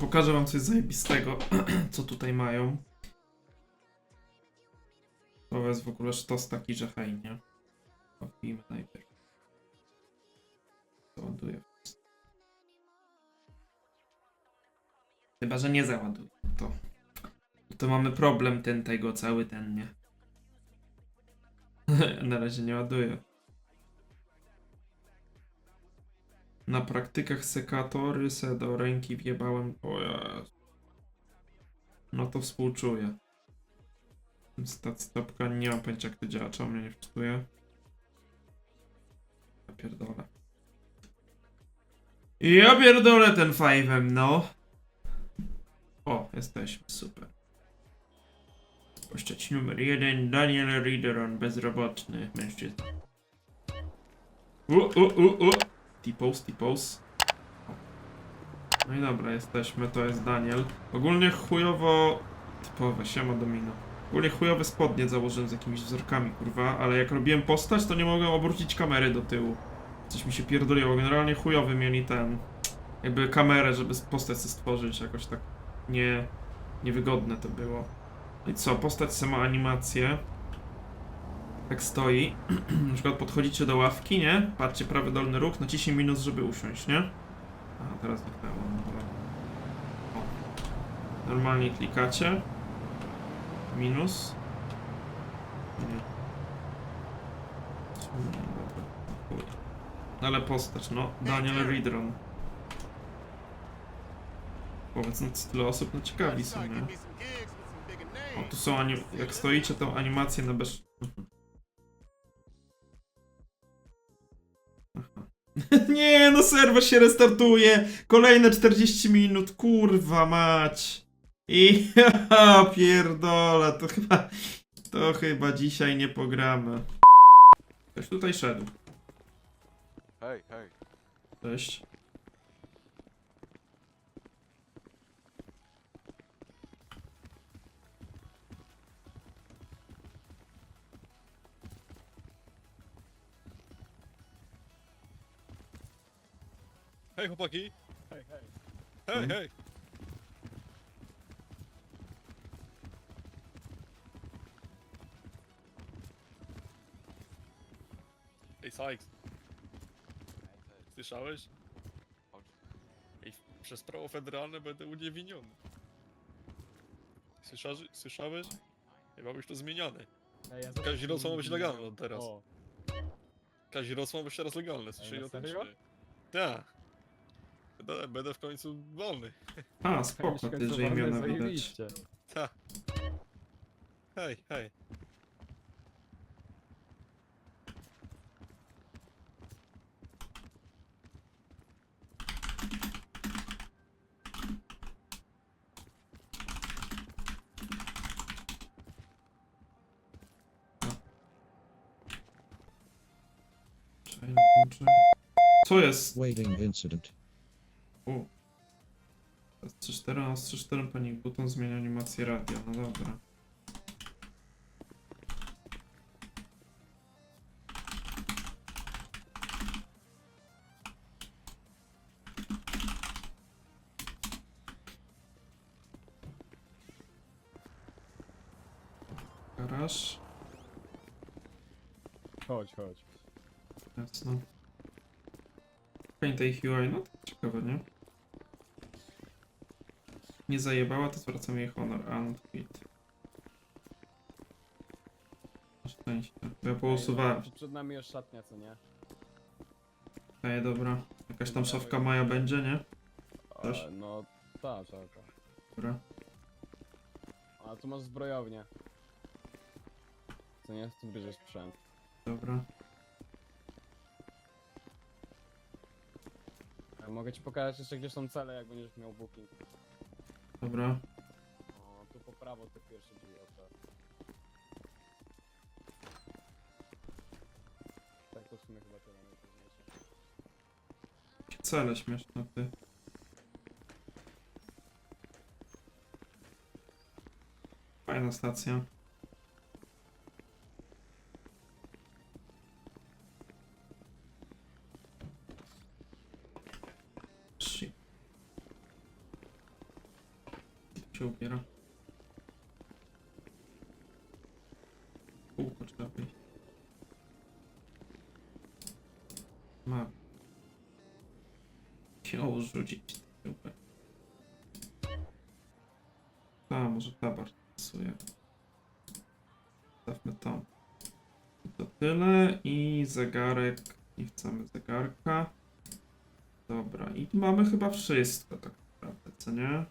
Pokażę wam coś zajebistego, co tutaj mają. To jest w ogóle sztos taki, że hej, nie? Kupimy najpierw. Załaduję. Chyba, że nie załaduję. To, to mamy problem ten tego, cały ten, nie? Na razie nie ładuję. Na praktykach sekatory se do ręki wjebałem. O. No to współczuję. Stat stopka nie mam pojęcia jak to działa, czemu mnie nie wczytuje. Ja pierdolę. Ja pierdolę ten five'em, no. O, jesteśmy, super. Postać numer jeden, Daniel Rideron, bezrobotny mężczyzna. U, u, u, u. T-pose. No i dobra, jesteśmy, to jest Daniel. Ogólnie chujowo... Typowe, siema domino. Ogólnie chujowe spodnie założyłem z jakimiś wzorkami, kurwa, ale jak robiłem postać, to nie mogłem obrócić kamery do tyłu. Coś mi się pierdoliło, generalnie chujowy mieli ten... Jakby kamerę, żeby postać sobie stworzyć, jakoś tak nie... Niewygodne to było. No I co, postać sama animację. Tak stoi. Na przykład podchodzicie do ławki, nie? Patrzcie prawy dolny róg, naciśnij minus, żeby usiąść, nie? A, teraz zniknęło. no dobra. O. Normalnie klikacie. Minus. Nie. No Ale postać, no. Daniel Ridron. Powiedz, no tyle osób, no ciekawi są, nie? O, tu są anim... Jak stoicie, to animacje na bez... Nie, no serwer się restartuje! Kolejne 40 minut, kurwa mać! I ja pierdolę, to chyba... To chyba dzisiaj nie pogramy. Ktoś tutaj szedł. Hej, hej. Cześć. Hej chłopaki! Hej, hej. Hej, Mhm. hej! Ej Sykes, słyszałeś? Ej, przez prawo federalne będę uniewinniony. Słyszałeś? Słyszałeś? Ma być to zmieniane. Ej, ja ma być legalne od teraz. O, Kazirosła ma być teraz legalne, słyszeli na o tym czy serio? nie? Tak. Będę, będę w końcu wolny. A, spoko, ty, że imiona widać. zajebiście. Tak. Hej, hej. Co jest? Waiting incident. U. Z 3.4 na 3.4 panik buton zmienia animację radia, no dobra. Garaż. Chodź, chodź. Jasno. Tej UI, no to ciekawe, nie? Nie zajebała, to zwracam jej honor. And quit. Na szczęście. Bo ja pousuwałem. No, Przed nami jest szatnia, co nie? Ej, dobra. Jakaś tam szafka Maja będzie, nie? Też? E, no, ta, czeka. Dobra. A tu masz zbrojownię. Co nie? Tu bierzesz sprzęt. Dobra. E, Mogę ci pokazać jeszcze gdzie są cele, jak będziesz miał booking. Dobra. O, tu po prawo te pierwsze drzwi, o tak. Tak to w sumie chyba tyle najważniejsze. Cele śmieszne, ty. Fajna stacja. Ma. Ją rzucić. A, może ta bardziej pasuje. Stawmy tą. I to tyle. I zegarek. Nie chcemy zegarka. Dobra, i mamy chyba wszystko tak naprawdę, co nie?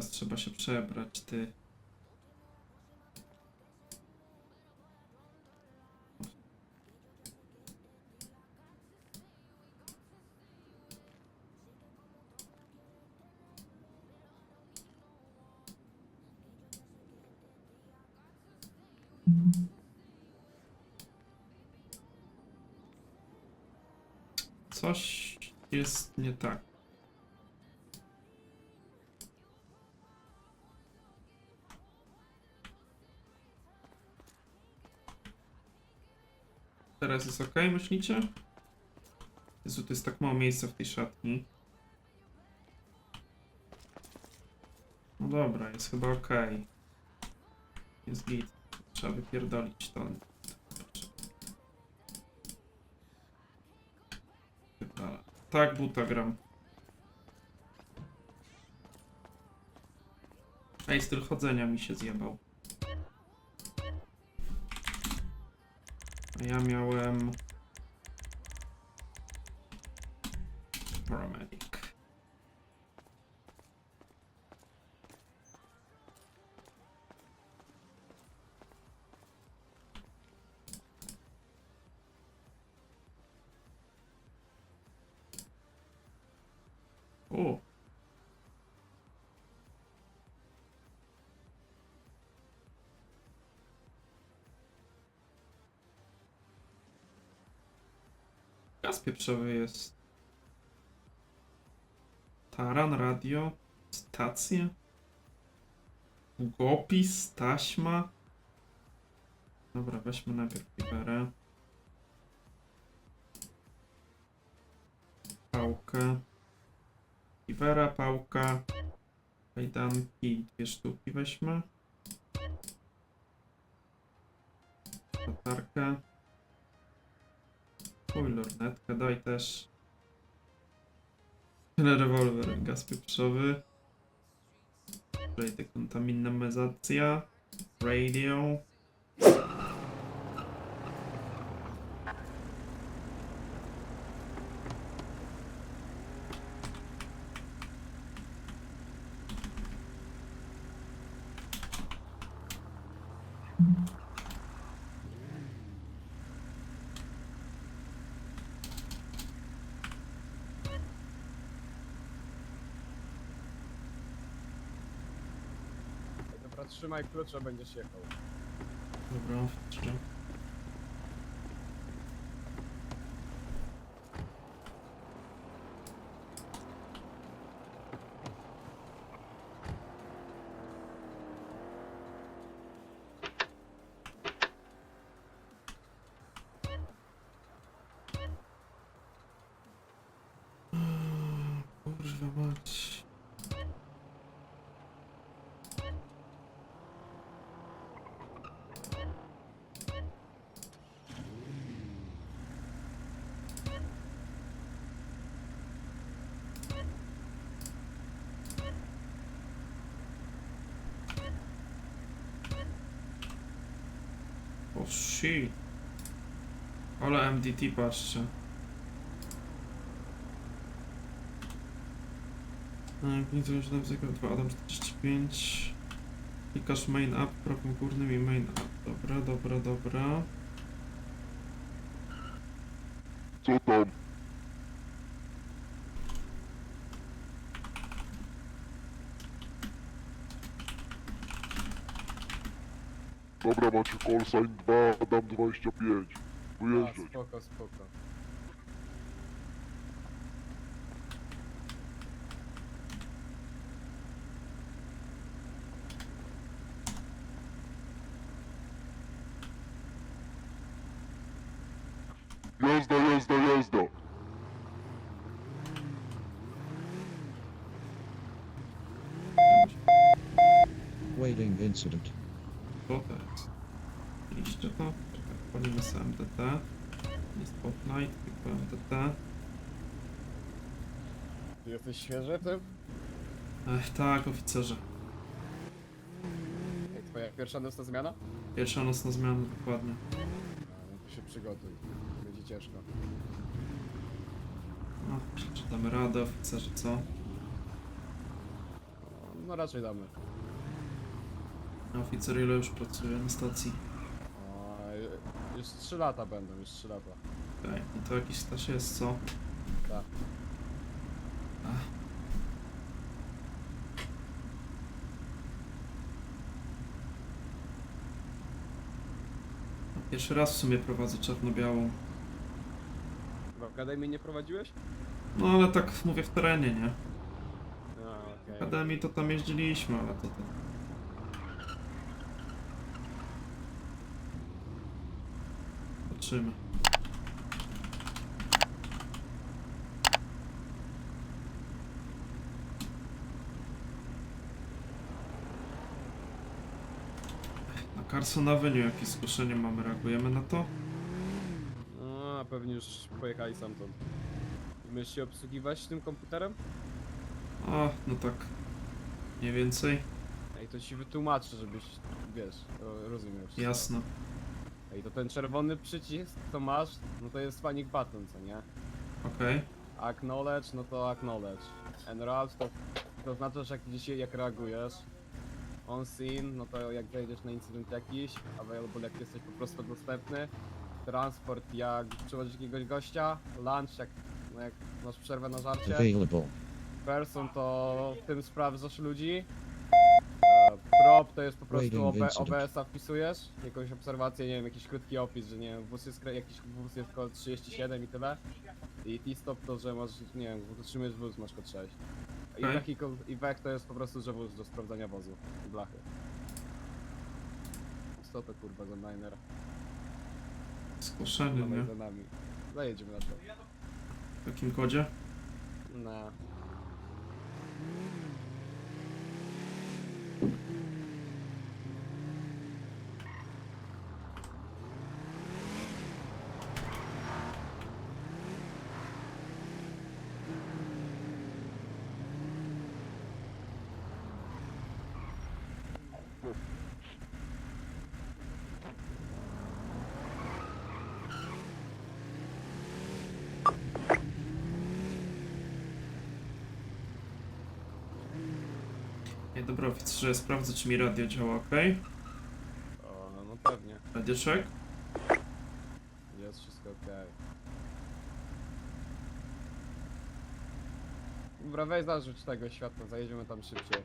Teraz trzeba się przebrać, ty. Coś jest nie tak. Teraz jest ok, myślicie? Jezu, to jest tak mało miejsca w tej szatni. No dobra, jest chyba ok. Jest git. Trzeba wypierdolić to. Tak, buta gram. Ej, styl chodzenia mi się zjebał. Ja miałem... Gaz pieprzowy jest. Taran, radio, stacja. Długopis, taśma. Dobra, weźmy najpierw piwerę. Pałkę. Piwera, pałka. Kajdanki, dwie sztuki weźmy. Latarkę. Uj, lornetkę daj też. Rewolwer, gaz pieprzowy. Tutaj dekontaminacja. Radio. Dobra, trzymaj klucze, będziesz jechał. Dobra, wstrzymam. Kurwa mać. Shit. Ale MDT patrzcie. Pięć na względ 2 Adam 45. Klikasz main up prawym górnym i main up. Dobra, dobra, dobra. Co tam? Dobra, macie call sign 2, dam 25. A, Wyjeżdżać. spoko, spoko. Jazda, jazda, jazda. Waiting incident. Z MDT. Nie Spotlight, tylko MDT. Ty jesteś świeży w tym? Ech, tak, oficerze. Ej, twoja pierwsza nocna zmiana? Pierwsza nocna zmiana, dokładnie. No, to się przygotuj. Będzie ciężko. No, czy damy radę, oficerze, co? No raczej damy. Oficer ile już pracuje na stacji? Już 3 lata będą, już 3 lata. Okej, no to jakiś staż jest, co? Tak. Ach. Pierwszy raz w sumie prowadzę czarno-białą. W akademii nie prowadziłeś? No ale tak mówię w terenie, nie? A, W okej. akademii to tam jeździliśmy, ale to to... Zobaczymy. Na Carson Avenue jakieś zgłoszenie mamy, reagujemy na to? No, a pewnie już pojechali stamtąd. Umiesz się obsługiwać tym komputerem? A, no tak. Mniej więcej? Ej, to ci wytłumaczę, żebyś, wiesz, ro- rozumiał wszystko. Jasne. Ej, to ten czerwony przycisk, co masz, no to jest panic button, co nie? Okej. Acknowledge, no to acknowledge. Enroute to, to znaczy, że jak gdzieś jak reagujesz. On scene, no to jak wejdziesz na incydent jakiś. Available, jak jesteś po prostu dostępny. Transport, jak przywozisz jakiegoś gościa. Lunch, jak, no jak masz przerwę na żarcie. Available. Person to w tym sprawdzasz ludzi. Prop to jest po prostu OB. OBS-a wpisujesz, jakąś obserwację, nie wiem, jakiś krótki opis, że nie wiem, wóz jest, kre- jakiś wóz jest kod 37 i tyle. I T-stop to, że masz, nie wiem, utrzymujesz wóz, masz kod 6. I Okej. vehicle, i vec to jest po prostu, że wóz do sprawdzania wozu blachy. Co to kurwa za miner? Zgłoszenie, nie? Za nami. Zajedziemy na to. W jakim kodzie? Na. Nie, dobra, oficerze, sprawdzę, czy mi radio działa, ok? O, no pewnie. Radio check? Jest wszystko okej. Dobra, weź zarzuć tego światła, zajedziemy tam szybciej.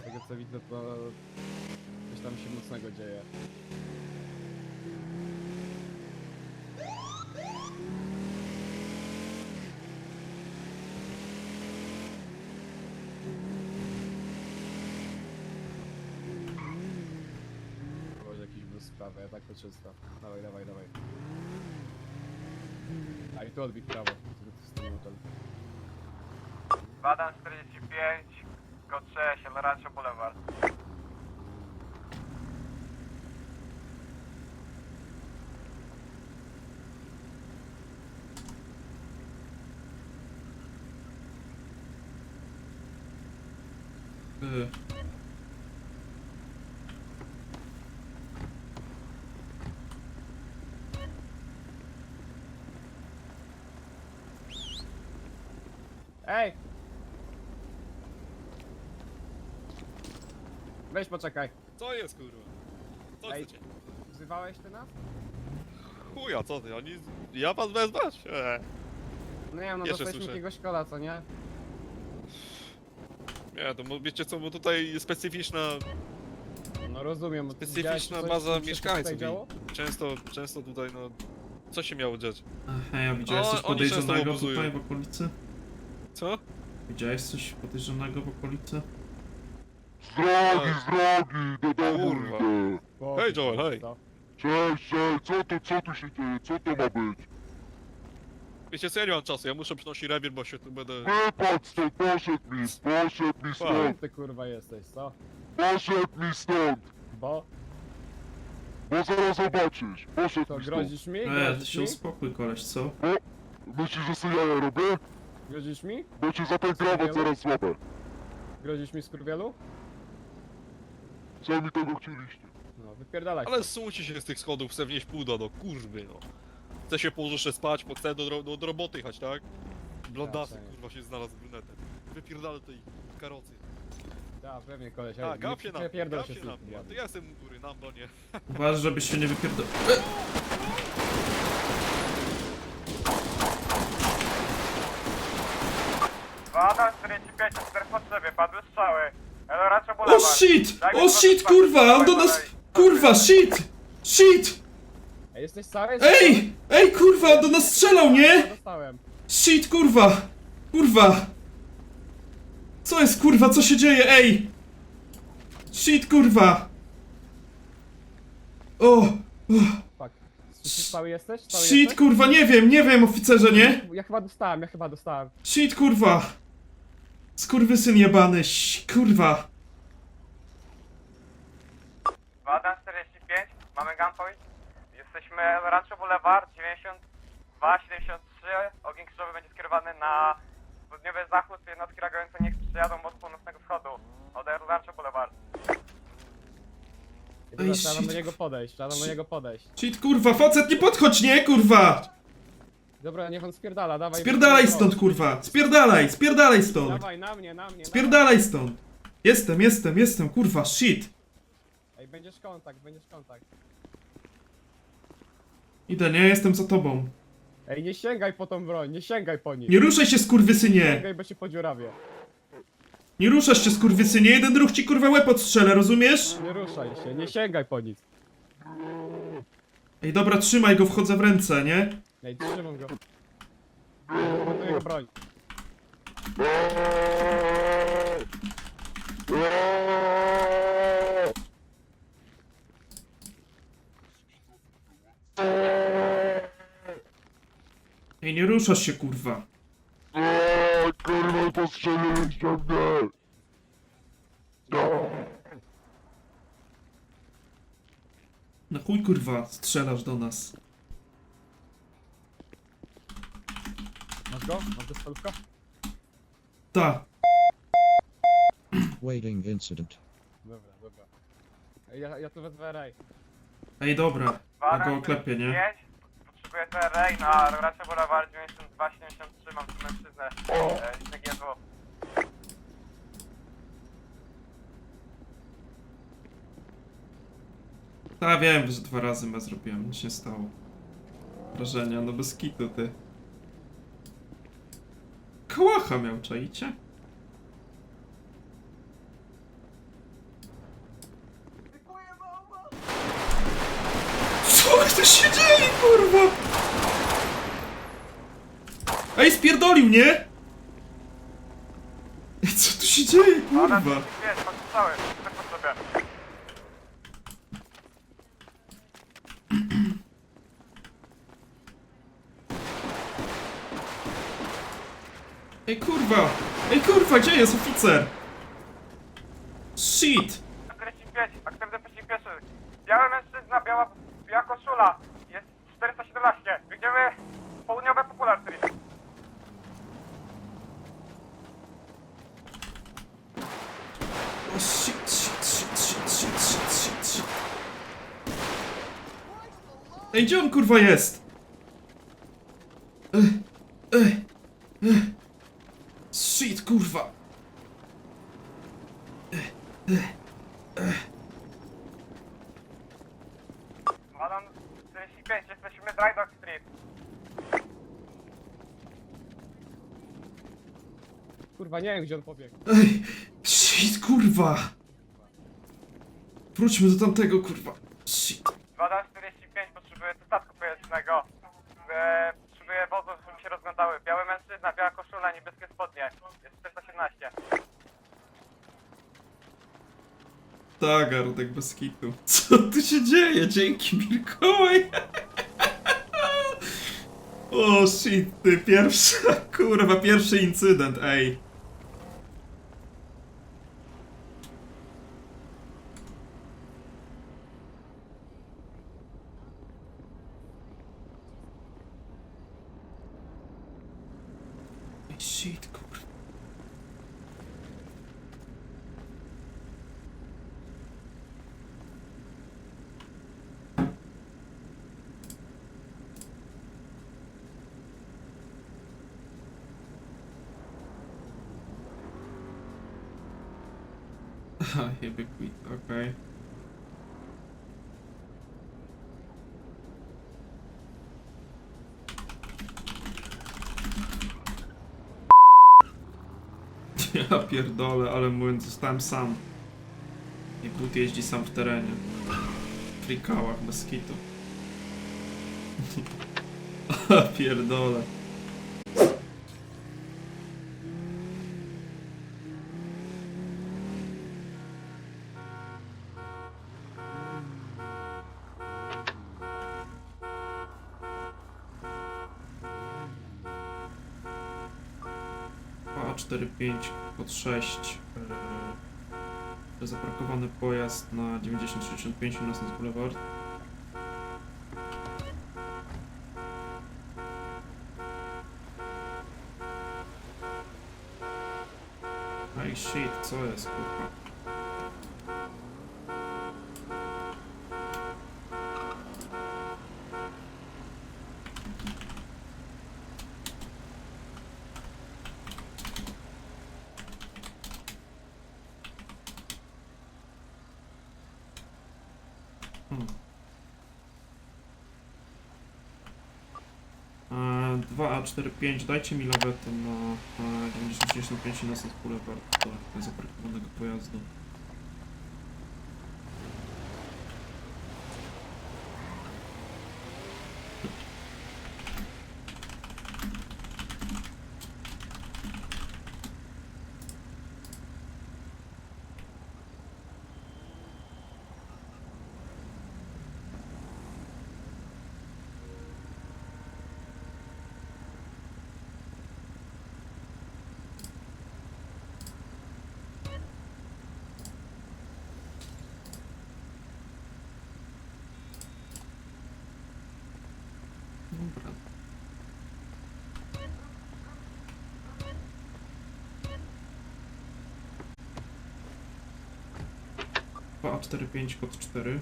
Z tego co widzę, to coś tam się mocnego dzieje. Może sprawę, ja tak to czysto. Dawaj, dawaj, dawaj. A i tu odbij w prawo. Z tym. Badam 45, kod 6, El Rancho Boulevard. Y, Ej! Weź poczekaj. Co jest kurwa? Co Ej. chcecie? Wzywałeś ty nas? Chuja, co ty? Oni... Ja was wezwać? Eee. No nie wiem, no Jeszcze dostaliśmy słyszę. jakiegoś kola, co nie? Nie, to mo- wiecie co, bo tutaj specyficzna, No rozumiem. bo widziałeś, specyficzna co- baza mieszkańców tutaj działo? i często, często tutaj no... Co się miało dziać? Hej, a widziałeś O, coś oni często podejrzanego obozują. tutaj w okolicy? Co? Widziałeś coś podejrzanego w okolicy? Z drogi, z drogi, do domu Kurwa. idę. Hej, Joel, hej. co? Cześć, cześć, co to, co tu się dzieje, co to ma być? Wiecie co, ja nie mam czasu, ja muszę przynosić rewir, bo się tu będę... Wypadł stąd, poszedł mi, poszedł mi stąd. ty kurwa jesteś, co? Poszedł mi stąd! Bo? Bo zaraz zobaczysz! Poszedł To mi stąd! grozisz mi? E, ty Grozisz się mi? uspokój koleś, co? Myślisz, że sobie jaja robię? Grozisz mi? Bo cię za ten krawat zaraz złapę. Grozisz mi skurwielu? Co mi tego chcieliście? No, wypierdalaj. Ale zsuńcie się z tych schodów, chcę wnieść puda, no kurwy, no. Chcę się położyć jeszcze spać, bo chcę do, do, do roboty jechać, tak? Blondasy, Raczej. kurwa, się znalazł brunetem. Wypierdalę tej karocy. Da, pewnie koleś. A, gap się na mnie, pierdol gap się się z na tym mnie. To ja jestem u góry, na bronie. Uważaj, żebyś się nie wypierdol... Adam 45, 4 potrzebie, padły strzały. Eloracio O Boulevard. shit! O shit, kurwa! On do nas... Kurwa, shit! Shit! Ej, jesteś cały? Ej! Ej, kurwa, on do nas strzelał, nie? Dostałem. Shit, kurwa! Kurwa! Co jest, kurwa, co się dzieje, ej! Shit, kurwa! O! Fuck. Czy cały jesteś? Cały Shit, jesteś? kurwa, nie wiem, nie wiem, oficerze, nie? Ja chyba dostałem, ja chyba dostałem. Shit, kurwa! Skurwysyn jebany, ś- kurwa! Adam 45, mamy gunpoint. Jesteśmy Eloracio Boulevard 92, 73. Ogień krzyżowy będzie skierowany na południowy zachód. Jednostki reagujące niech przyjadą od północnego wschodu. Od Eloracio Boulevard. Ej, trzeba shit. do niego podejść, trzeba do niego podejść. Shit, kurwa, facet, nie podchodź, nie, kurwa! Dobra, niech on spierdala, dawaj. Spierdalaj stąd, kurwa! Spierdalaj, spierdalaj stąd! Dawaj, na mnie, na mnie. na Spierdalaj stąd! Jestem, jestem, jestem, kurwa, shit! mnie. Ej, będziesz kontakt, będziesz kontakt. Idę, nie, jestem za tobą. Ej, nie sięgaj po tą broń, nie sięgaj po nich. Nie ruszaj się, skurwysynie! Sięgaj, bo się podziurawię. Nie ruszasz się, skurwysynie, jeden ruch ci, kurwa, łeb odstrzelę, rozumiesz? Nie ruszaj się, nie sięgaj po nic. Ej, dobra, trzymaj go, wchodzę w ręce, nie? Ej, trzymam go. Ładuję jego broń. Ej, nie ruszasz się, kurwa. Kurwa, mnie! Eee! Na chuj, kurwa, strzelasz do nas. Go? Masz? Ta. Waiting incident. Dobra, dobra. Ej, ja, ja tu wezmę rej. Ej, dobra. Ja go oklepię, nie? 45, potrzebuję TRA na Eloracio Boulevard 92, 73. Mam tu mężczyznę. E, GSW. Ta, wiem, że dwa razy me zrobiłem, nic się nie stało. Wrażenia, no bez kitu, ty. Kołacha miał, czaicie? Co to się dzieje, kurwa? Ej, spierdolił, nie? Ej, co tu się dzieje, kurwa? 45, padły strzały. Ej, kurwa! Ej, kurwa, gdzie jest oficer? Shit! 45, aktywny pościg pieszy. Biały mężczyzna, biała, biała koszula. Jest 417. Biegniemy południowe Popular Street. O shit, shit, shit, shit, shit, shit, shit, shit. Ej, gdzie on kurwa jest? Ej, ej, ej. Shit, kurwa. Adam 45, jesteśmy Dry Dog Street. Kurwa, nie wiem gdzie on pobiegł. Ej, shit, kurwa. Wróćmy do tamtego, kurwa. Shit. Adam 45, potrzebuję tu statku powietrznego. E, potrzebuję wozów, żeby się rozglądały. Biały mężczyzna, biała koszula, niebieskie spodnie. Jest 417. Tak, Gardek, bez kitu. Co tu się dzieje? Dzięki, Mikołaj. O shit, ty, pierwsza, kurwa, pierwszy incydent, ej. jeby quit, okej. Ja pierdolę, ale mówiąc, zostałem sam. I but jeździ sam w terenie. W frikałach, bez kitu. Pierdolę. A 4, 5 pod 6 yy, zaparkowany pojazd na 9065 Innocence Boulevard. Ej shit, co jest kurwa? Hmm. Eee, 2A45, dajcie mi lawetę na e, 9065 Innocence Boulevard do zaparkowanego pojazdu. Dobra. Dwa A45 kod 4.